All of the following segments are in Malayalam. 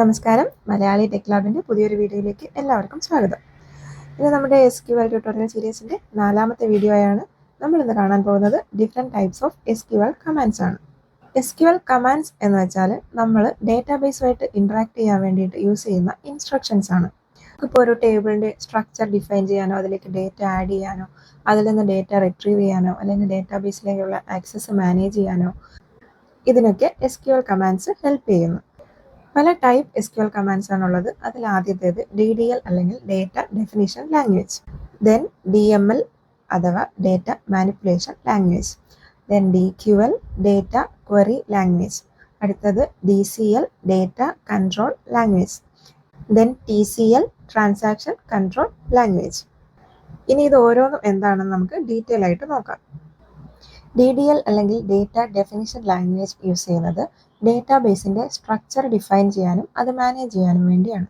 നമസ്കാരം. മലയാളി ടെക് ലാബിന്റെ പുതിയൊരു വീഡിയോയിലേക്ക് എല്ലാവർക്കും സ്വാഗതം. ഇത് നമ്മുടെ എസ് ക്യു എൽ ട്യൂട്ടോറിയൽ സീരീസിന്റെ നാലാമത്തെ വീഡിയോയാണ് നമ്മൾ ഇന്ന് കാണാൻ പോകുന്നത് different types of S Q L commands ആണ്. എസ് ക്യു എൽ കമാൻഡ്സ് എന്ന് വെച്ചാൽ നമ്മൾ ഡേറ്റാബേസുമായിട്ട് ഇൻട്രാക്ട് ചെയ്യാൻ വേണ്ടിയിട്ട് യൂസ് ചെയ്യുന്ന ഇൻസ്ട്രക്ഷൻസ് ആണ്. നമുക്കിപ്പോൾ ഒരു ടേബിളിന്റെ സ്ട്രക്ചർ ഡിഫൈൻ ചെയ്യാനോ അതിലേക്ക് ഡേറ്റ ആഡ് ചെയ്യാനോ അതിൽ നിന്ന് ഡേറ്റ റിട്രീവ് ചെയ്യാനോ അല്ലെങ്കിൽ ഡേറ്റാബേസിലേക്കുള്ള ആക്സസ് മാനേജ് ചെയ്യാനോ ഇതിനൊക്കെ S Q L commands help ചെയ്യുന്നു. പല type S Q L commands ആണുള്ളത്. അതിൽ ആദ്യത്തേത് ഡി ഡി എൽ അല്ലെങ്കിൽ data definition language then D M L അഥവാ data manipulation language then D Q L data query language അടുത്തത് D C L data control language then T C L transaction control language ഇനി ഇത് ഓരോന്നും എന്താണെന്ന് നമുക്ക് ഡീറ്റെയിൽ ആയിട്ട് നോക്കാം. ഡി ഡി എൽ അല്ലെങ്കിൽ ഡേറ്റ ഡെഫിനിഷൻ ലാംഗ്വേജ് യൂസ് ചെയ്യുന്നത് ഡേറ്റാബേസിന്റെ സ്ട്രക്ചർ ഡിഫൈൻ ചെയ്യാനും അത് മാനേജ് ചെയ്യാനും വേണ്ടിയാണ്.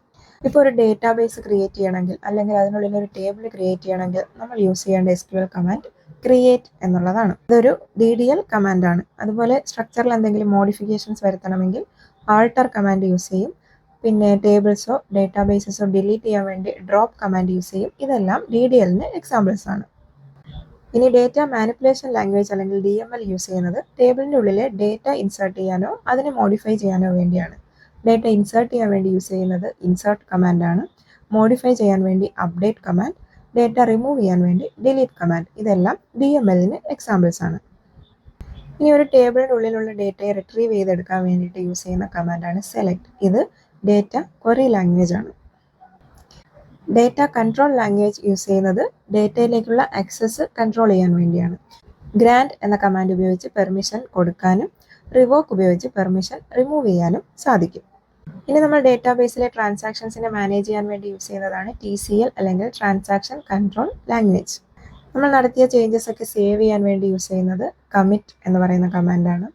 ഇപ്പോൾ ഒരു ഡേറ്റാബേസ് ക്രിയേറ്റ് ചെയ്യണമെങ്കിൽ അല്ലെങ്കിൽ അതിനുള്ളിൽ ഒരു ടേബിൾ ക്രിയേറ്റ് ചെയ്യണമെങ്കിൽ നമ്മൾ യൂസ് ചെയ്യേണ്ട S Q L command create എന്നുള്ളതാണ്. ഇതൊരു ഡി ഡി എൽ കമാൻഡാണ് അതുപോലെ സ്ട്രക്ചറിൽ എന്തെങ്കിലും മോഡിഫിക്കേഷൻസ് വരുത്തണമെങ്കിൽ ആൾട്ടർ കമാൻഡ് യൂസ് ചെയ്യും. പിന്നെ ടേബിൾസോ ഡേറ്റാബേസസോ ഡിലീറ്റ് ചെയ്യാൻ വേണ്ടി ഡ്രോപ്പ് കമാൻഡ് യൂസ് ചെയ്യും. ഇതെല്ലാം ഡി ഡി എല്ലിന് എക്സാമ്പിൾസ് ആണ്. ഇനി ഡേറ്റ മാനിപ്പുലേഷൻ ലാംഗ്വേജ് അല്ലെങ്കിൽ ഡി എം എൽ യൂസ് ചെയ്യുന്നത് ടേബിളിന്റെ ഉള്ളിലെ ഡേറ്റ ഇൻസേർട്ട് ചെയ്യാനോ അതിനെ മോഡിഫൈ ചെയ്യാനോ വേണ്ടിയാണ്. ഡേറ്റ ഇൻസേർട്ട് ചെയ്യാൻ വേണ്ടി യൂസ് ചെയ്യുന്നത് ഇൻസേർട്ട് കമാൻഡ് ആണ്. മോഡിഫൈ ചെയ്യാൻ വേണ്ടി അപ്ഡേറ്റ് കമാൻഡ് ഡേറ്റ റിമൂവ് ചെയ്യാൻ വേണ്ടി ഡിലീറ്റ് കമാൻഡ്. ഇതെല്ലാം ഡി എം എല്ലിന് എക്സാമ്പിൾസ് ആണ്. ഇനി ഒരു ടേബിളിന്റെ ടേബിളിനുള്ളിലുള്ള ഡേറ്റയെ റിട്രീവ് ചെയ്തെടുക്കാൻ വേണ്ടിയിട്ട് യൂസ് ചെയ്യുന്ന കമാൻഡാണ് സെലക്ട്. ഇത് ഡേറ്റ ക്വറി ലാംഗ്വേജ് ആണ്. ഡേറ്റ കൺട്രോൾ ലാംഗ്വേജ് യൂസ് ചെയ്യുന്നത് ഡേറ്റയിലേക്കുള്ള ആക്സസ് കൺട്രോൾ ചെയ്യാൻ വേണ്ടിയാണ്. ഗ്രാൻഡ് എന്ന കമാൻഡ് ഉപയോഗിച്ച് പെർമിഷൻ കൊടുക്കാനും റിവോക്ക് ഉപയോഗിച്ച് പെർമിഷൻ റിമൂവ് ചെയ്യാനും സാധിക്കും. ഇനി നമ്മൾ ഡേറ്റാബേസിലെ ട്രാൻസാക്ഷൻസിനെ മാനേജ് ചെയ്യാൻ വേണ്ടി യൂസ് ചെയ്യുന്നതാണ് ടി സി എൽ അല്ലെങ്കിൽ ട്രാൻസാക്ഷൻ കൺട്രോൾ ലാംഗ്വേജ് നമ്മൾ നടത്തിയ ചേഞ്ചസ് ഒക്കെ സേവ് ചെയ്യാൻ വേണ്ടി യൂസ് ചെയ്യുന്നത് കമ്മിറ്റ് എന്ന് പറയുന്ന കമാൻഡാണ്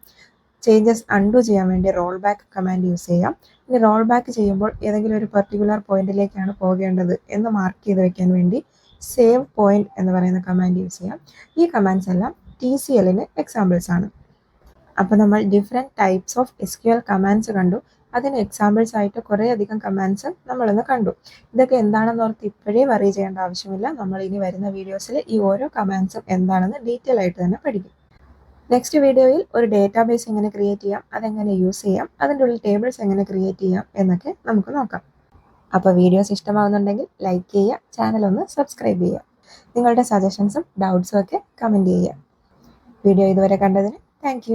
ചേഞ്ചസ് അൺഡു ചെയ്യാൻ വേണ്ടി റോൾ ബാക്ക് കമാൻഡ് യൂസ് ചെയ്യാം. ഇനി റോൾ ബാക്ക് ചെയ്യുമ്പോൾ ഏതെങ്കിലും ഒരു പെർട്ടിക്കുലർ പോയിന്റിലേക്കാണ് പോകേണ്ടത് എന്ന് മാർക്ക് ചെയ്ത് വെക്കാൻ വേണ്ടി സേവ് പോയിന്റ് എന്ന് പറയുന്ന കമാൻഡ് യൂസ് ചെയ്യാം. ഈ കമാൻഡ്സ് എല്ലാം ടി സി എല്ലിന് എക്സാമ്പിൾസ് ആണ്. അപ്പോൾ നമ്മൾ different types of S Q L commands കണ്ടു. അതിന് എക്സാമ്പിൾസ് ആയിട്ട് കുറേ അധികം കമാൻഡ്സ് നമ്മളിന്ന് കണ്ടു. ഇതൊക്കെ എന്താണെന്ന് ഓർത്ത് ഇപ്പോഴേ വറി ചെയ്യേണ്ട ആവശ്യമില്ല. നമ്മൾ ഇനി വരുന്ന വീഡിയോസിൽ ഈ ഓരോ കമാൻഡ്സും എന്താണെന്ന് ഡീറ്റെയിൽ ആയിട്ട് തന്നെ പഠിക്കും. നെക്സ്റ്റ് വീഡിയോയിൽ ഒരു ഡേറ്റാബേസ് എങ്ങനെ ക്രിയേറ്റ് ചെയ്യാം അതെങ്ങനെ യൂസ് ചെയ്യാം അതിന്റെ ഉള്ളിൽ ടേബിൾസ് എങ്ങനെ ക്രിയേറ്റ് ചെയ്യാം എന്നൊക്കെ നമുക്ക് നോക്കാം. അപ്പോൾ വീഡിയോസ് ഇഷ്ടമാകുന്നുണ്ടെങ്കിൽ ലൈക്ക് ചെയ്യുക ചാനൽ ഒന്ന് സബ്സ്ക്രൈബ് ചെയ്യുക. നിങ്ങളുടെ സജഷൻസും ഡൗട്ട്സും ഒക്കെ കമന്റ് ചെയ്യുക. വീഡിയോ ഇതുവരെ കണ്ടതിന് താങ്ക്